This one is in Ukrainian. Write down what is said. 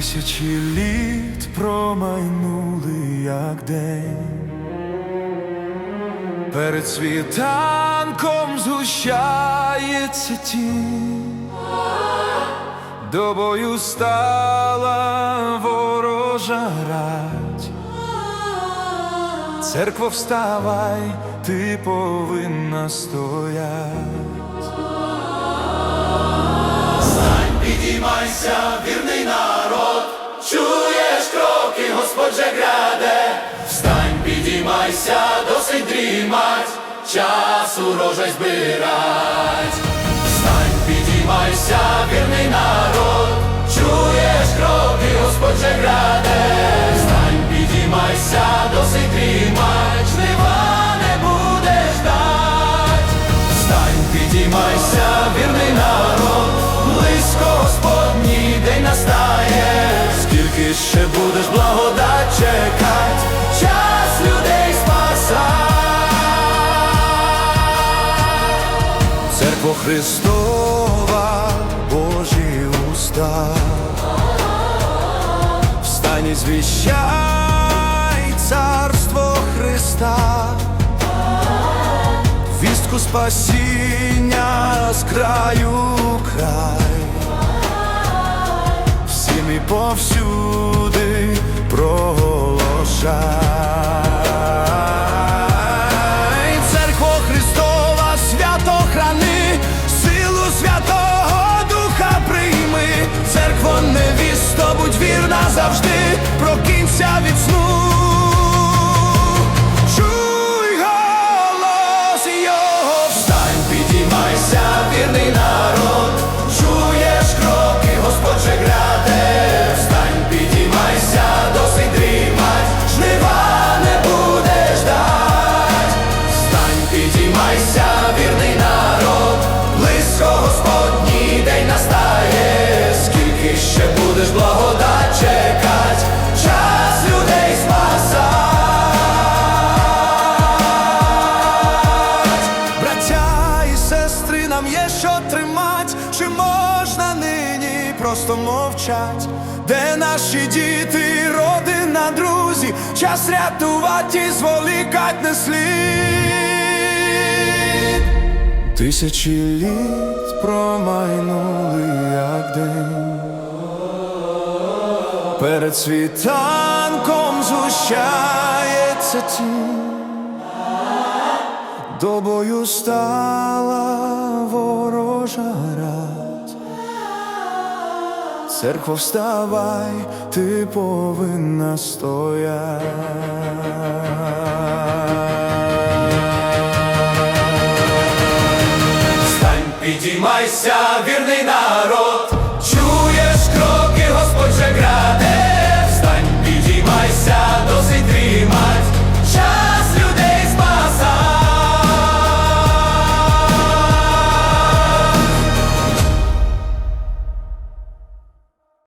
Тисячі літ промайнули, як день. Перед світанком згущається тінь, до бою стала ворожа рать. Церкво, вставай, ти повинна стоять. Підіймайся, вірний народ, підіймайся, досить дрімать, час урожай збирать. Встань, підіймайся, вірний народ, чуєш кроки, Господь же гряде. Встань, підіймайся, досить дрімать, жнива не будеш дать. Встань, підіймайся, вірний народ, близько Господній день настає. Скільки ще будеш спасать. Христова, Божі уста, встань і звіщай царство Христа, вістку спасіння з краю край, всім і повсюди проголошай. Завжди, прокинься від сну. Чуй голос його Встань, підіймайся, вірний народ, чуєш кроки, Господь же гряде. Встань, підіймайся, досить дрімать, жнива не будеш дать. Встань, підіймайся, вірний просто мовчать? Де наші діти, родина, друзі, час рятувати, і зволікать не слід. Тисячі літ промайнули, як день. Перед світанком згущається тінь. До бою стала ворожа рать. Церкво, вставай, ти повинна стояти. Встань, підіймайся, вірний народ,